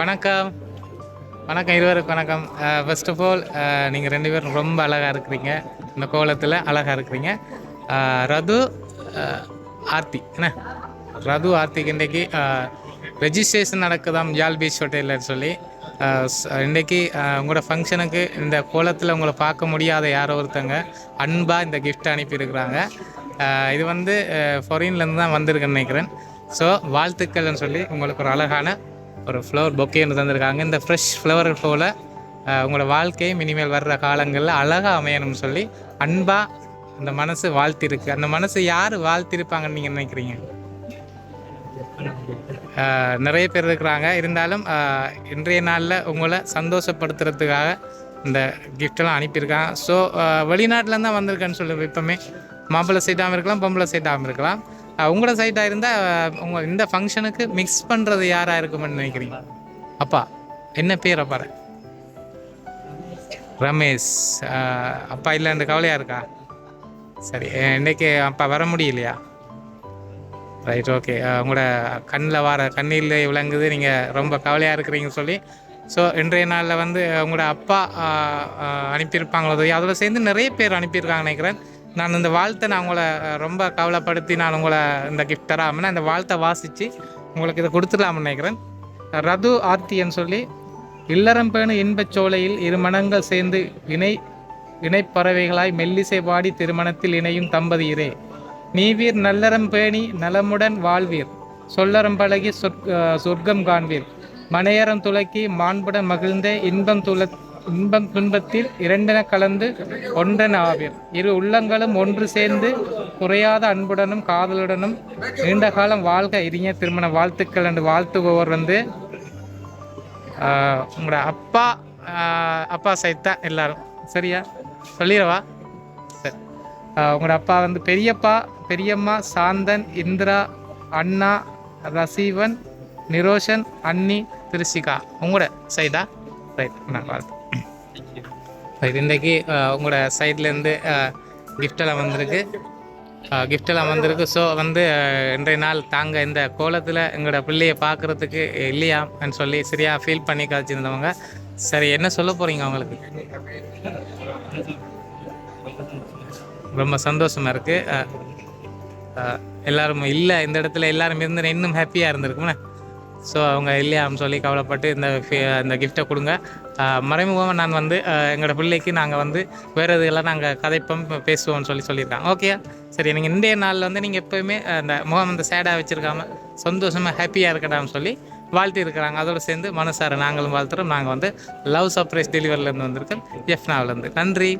வணக்கம். வணக்கம் இருவருக்கு வணக்கம். ஃபர்ஸ்ட் ஆஃப் ஆல் நீங்கள் ரெண்டு பேரும் ரொம்ப அழகாக இருக்கிறீங்க. இந்த கோலத்தில் அழகாக இருக்கிறீங்க. ரது ஆர்த்தி. என்ன? ரது ஆர்த்திக்கு இன்றைக்கி ரெஜிஸ்ட்ரேஷன் நடக்குதாம் ஜால் பீச் ஹோட்டலில் சொல்லி இன்றைக்கி உங்களோட ஃபங்க்ஷனுக்கு இந்த கோலத்தில் உங்களை பார்க்க முடியாத யாரோ ஒருத்தங்க அன்பாக இந்த கிஃப்ட் அனுப்பியிருக்கிறாங்க. இது வந்து ஃபாரின்லேருந்து தான் வந்திருக்குன்னு நினைக்கிறேன். ஸோ வாழ்த்துக்கள்னு சொல்லி உங்களுக்கு ஒரு அழகான ஒரு ஃப்ளவர் பொக்கே ஒன்று தந்திருக்காங்க. இந்த ஃப்ரெஷ் ஃப்ளவர் போல் உங்களோட வாழ்க்கை இனிமேல் வர்ற காலங்களில் அழகாக அமையணும்னு சொல்லி அன்பாக அந்த மனசு வாழ்த்திருக்கு. அந்த மனசு யார் வாழ்த்திருப்பாங்கன்னு நீங்கள் நினைக்கிறீங்க? நிறைய பேர் இருக்கிறாங்க. இருந்தாலும் இன்றைய நாளில் உங்களை சந்தோஷப்படுத்துறதுக்காக இந்த கிஃப்டெல்லாம் அனுப்பியிருக்காங்க. ஸோ வெளிநாட்டில் தான் வந்திருக்கேன்னு சொல்லுவேன் இப்போமே மாப்பிள்ளை சைட்டாகவும் இருக்கலாம் பொம்பளை சைட்டாகவும் இருக்கலாம். உங்களோட சைட்டாக இருந்தால் உங்கள் இந்த ஃபங்க்ஷனுக்கு மிக்ஸ் பண்ணுறது யாராக இருக்குமென்னு நினைக்கிறீங்க? அப்பா என்ன பேர் அப்பாரு ரமேஷ் அப்பா அப்பா இல்லைன்ற கவலையாக இருக்கா? சரி இன்னைக்கு அப்பா வர முடியலையா? ரைட் ஓகே உங்களோட கண்ணில் வர கண்ணில் விளங்குது. நீங்கள் ரொம்ப கவலையாக இருக்கிறீங்கன்னு சொல்லி. ஸோ இன்றைய நாளில் வந்து உங்களோட அப்பா அனுப்பியிருப்பாங்களோ அதோட சேர்ந்து நிறைய பேர் அனுப்பியிருக்காங்க நினைக்கிறேன். நான் இந்த வாழ்த்தை நான் உங்களை ரொம்ப கவலைப்படுத்தி நான் உங்களை இந்த கிஃப்ட் தராமல் அந்த வாழ்த்தை வாசித்து உங்களுக்கு இதை கொடுத்துடலாம்னு நினைக்கிறேன். ரது ஆர்த்தின்னு சொல்லி இல்லறம்பேணு இன்பச் சோலையில் இரு மனங்கள் சேர்ந்து இணை இணைப்பறவைகளாய் மெல்லிசை பாடி திருமணத்தில் இணையும் தம்பதியரே. நீவீர் நல்லறம் பேணி நலமுடன் வாழ்வீர். சொல்லறம் பழகி சொர்க்கம் காண்பீர். மனையறம் துலக்கி மாண்புடன் மகிழ்ந்த இன்பம் துள இன்பம் துன்பத்தில் இரண்டென கலந்து ஒன்றென ஆவீர். இரு உள்ளங்களும் ஒன்று சேர்ந்து குறையாத அன்புடனும் காதலுடனும் நீண்ட காலம் வாழ்க இறிய திருமண வாழ்த்துக்கள் என்று வாழ்த்துபவர் வந்து உங்களோட அப்பா அப்பா சைட் தான் எல்லாரும். சரியா? சொல்லிடவா? சரி. உங்களோட அப்பா வந்து பெரியப்பா பெரியம்மா சாந்தன் இந்திரா அண்ணா ரசீவன் நிரோஷன் அன்னி திருஷிகா. உங்களோட சைதா? ரைட் நான் வாழ்த்து. ரைட் இன்றைக்கி உங்களோட சைட்லேருந்து கிஃப்டெல்லாம் வந்திருக்கு. கிஃப்டெல்லாம் வந்திருக்கு. ஸோ வந்து இன்றைய நாள் தாங்க இந்த கோலத்தில் எங்களோட பிள்ளையை பார்க்குறதுக்கு இல்லையான்னு சொல்லி சரியாக ஃபீல் பண்ணி கழிச்சிருந்தவங்க சரி என்ன சொல்ல போகிறீங்க அவங்களுக்கு? ரொம்ப சந்தோஷமாக இருக்குது எல்லோரும் இல்லை இந்த இடத்துல எல்லாரும் இருந்து இன்னும் ஹாப்பியாக இருந்திருக்கும்ல. ஸோ அவங்க இல்லையான்னு சொல்லி கவலைப்பட்டு இந்த இந்த கிஃப்ட்டை கொடுங்க. மறைமுகமாக நான் வந்து எங்களோட பிள்ளைக்கு நாங்கள் வந்து வேறு இதெல்லாம் நாங்கள் கதைப்போம் பேசுவோம்னு சொல்லி சொல்லியிருக்காங்க. ஓகே சரி நீங்கள் இன்றைய நாளில் வந்து நீங்கள் எப்போயுமே அந்த முகம் அந்த சேடாக வச்சுருக்காம சந்தோஷமாக ஹாப்பியாக இருக்கடாம்னு சொல்லி வாழ்த்தி இருக்கிறாங்க. அதோடு சேர்ந்து மனசார நாங்களும் வாழ்த்துறோம். நாங்கள் வந்து லவ் சர்ப்ரைஸ் டெலிவரிலேருந்து வந்திருக்கோம். எஃப்னாவிலேருந்து நன்றி.